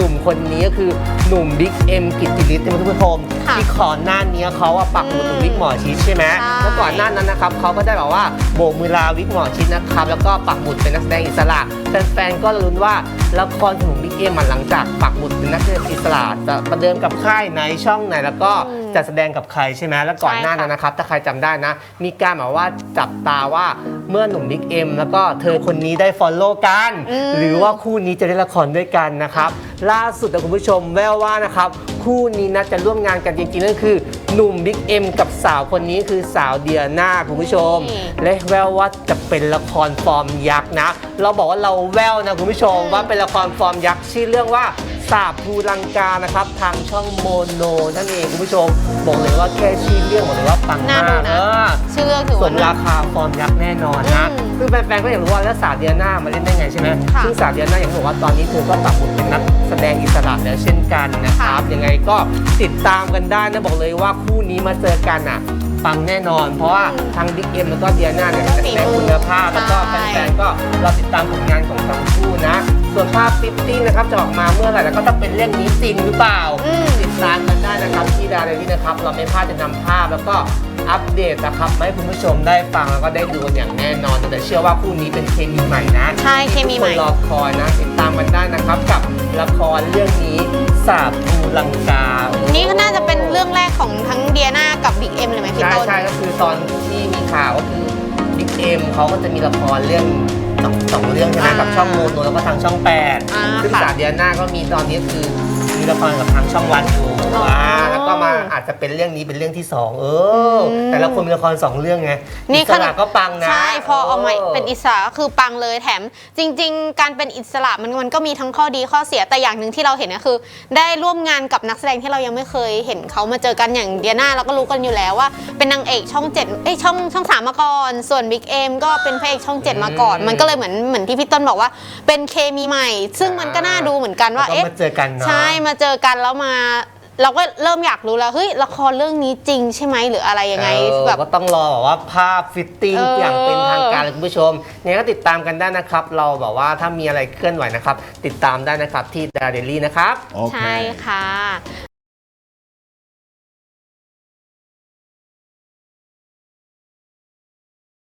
หนุ่มคนนี้ก็คือหนุ่มบิ๊กเอ็มกิตติฤทธิ์ท่านผู้ชมค่ะที่ก่อนหน้านี้เขาอะปักหมุดถึงวิกหมอชิดใช่ไหมใช่ แล้วก่อนหน้านั้นนะครับเขาก็ได้แบบว่าโบกมือลาวิกหมอชิดนะครับแล้วก็ปักหมุดเป็นนักแสดงอิสระแฟนๆก็ลุ้นว่าละครของบิ๊กเอ็มหลังจากปักหมุดเป็นนักแสดงอิสระจะประเดิมกับค่ายไหนช่องไหนแล้วก็อืมจะแสดงกับใครใช่ไหมแล้วก่อนหน้านั้น นะครับถ้าใครจำได้นะ มีการแบบว่าจับตาว่าเมื่อหนุ่มบิ๊กเอ็มแล้วก็เธอคนนี้ได้ฟอลโล่กัน อืมหรือว่าคู่นี้จะได้ละครด้วยกันนะครับ ล่าสุดนะคุณผู้ชมแววว่านะครับคู่นี้นะจะร่วมงานกันจริงๆนั่นคือหนุ่มบิ๊กเอ็มกับสาวคนนี้คือสาวเดียนาคุณผู้ชม และแววว่าจะเป็นละครฟอร์มยักษ์นะ เราบอกว่าเราแววนะคุณผู้ชมว่าเป็นละครฟอร์มยักษ์ชื่อเรื่องว่าสาบภูลังกานะครับ ทางช่องโมโนนั่นเองคุณผู้ชม บอกเลยว่าแค่ชื่อเรื่องบอกเลยว่าปังน่ามากดูนะเออชื่อเรื่องถือสว่ามราคาฟอร์มยักษ์แน่นอนนะอืมซึ่งแฟนๆก็อยากรู้ว่าแล้วสาวเดียนามาเล่นได้ไงใช่ไหมค่ะซึ่งสาวเดียนาอย่างที่บอกว่าตอนนี้เธอก็ปักหมุดเป็นนักแส ดงอิสระแล้วเช่นกันนะครับยังไงก็ติดตามกันได้นะบอกเลยว่าคู่นี้มาเจอกันอะปังแน่นอน เพราะว่าทั้งบิ๊กเอ็มแล้วก็เดียนาเนี่ยเรื่องแสฝีดงมือคุณภาพแล้วก็ใช่แฟนๆก็รอติดตามผลงานของทั้งคู่นะ ส่วนภาพฟิตติ้งนะครับจะออกมาเมื่อไหร่แล้วก็ต้องเป็นเรื่องนี้จริงหรือเปล่าอืมติดตามกันได้นะครับที่ดาราลีนะครับ เราไม่พลาดจะนำภาพแล้วก็อัปเดตนะครับมาให้คุณผู้ชมได้ฟังแล้วก็ได้ดูกันอย่างแน่นอน แต่เชื่อว่าคู่นี้เป็นเคมีใหม่นะใช่เคมีใหม่ที่ทุกคนรอคอยนะ ติดตามกันได้นะครับกับ ละครเรื่องนี้สาบภูลังกานี่ก็น่าจะเป็นเรื่องแรกของทั้งเดียนากับบิ๊กเอ็มเลยไหมพี่ใช่ต้น ใช่ก็คือตอนที่มีข่าวก็คือบิ๊กเอ็มเขาก็จะมีละครเรื่องสองสองเรื่องใช่ไหมอ่ากับช่องโมโนแล้วก็ทางช่องแปดอ่าซึ่งค่ะ สามเดือนหน้าก็มีตอนนี้คือ มีละครกับทางช่องวันอยู่อ๋ออ่าแล้วก็มาอาจจะเป็นเรื่องนี้เป็นเรื่องที่สองเอออมแต่ละคนมีละครสองเรื่องไงนี่อิสระก็ปังนะ ใช่พอเอามาเป็นออิสระก็คือปังเลยแถม จริง ๆ การเป็นอิสระมันมันก็มีทั้งข้อดีข้อเสียแต่อย่างหนึ่งที่เราเห็นก็คือ ได้ร่วมงานกับนักแสดงที่เรายังไม่เคยเห็นเขามาเจอกันอย่างเดียนาเราก็รู้กันอยู่แล้วว่า เป็นนางเอกช่องเจ็ดเอ้ยช่องช่องสามมาก่อน ส่วนบิ๊กเอ็มก็เป็นพระเอกช่องเจ็ดมาก่อน มันก็เลยเหมือนเหมือนที่พี่ต้นบอกว่า เป็นเคมีใหม่ ซึ่งมันก็น่าดูเหมือนกันว่าแล้วก็เอ๊ะมาเจอกันเนาะ ใช่มาเจอกันแล้วมา เราก็เริ่มอยากรู้แล้วเฮ้ยละครเรื่องนี้จริงใช่ไหมหรืออะไรยังไงเออแบบ ก็ต้องรอแบบว่าภาพฟิตติ้งเออออย่างเป็นทางการเลยคุณผู้ชมยังไงก็ติดตามกันได้นะครับ เราแบบว่าถ้ามีอะไรเคลื่อนไหวนะครับ ติดตามได้นะครับที่ดาเดลี่นะครับ ใช่ Okay. ค่ะ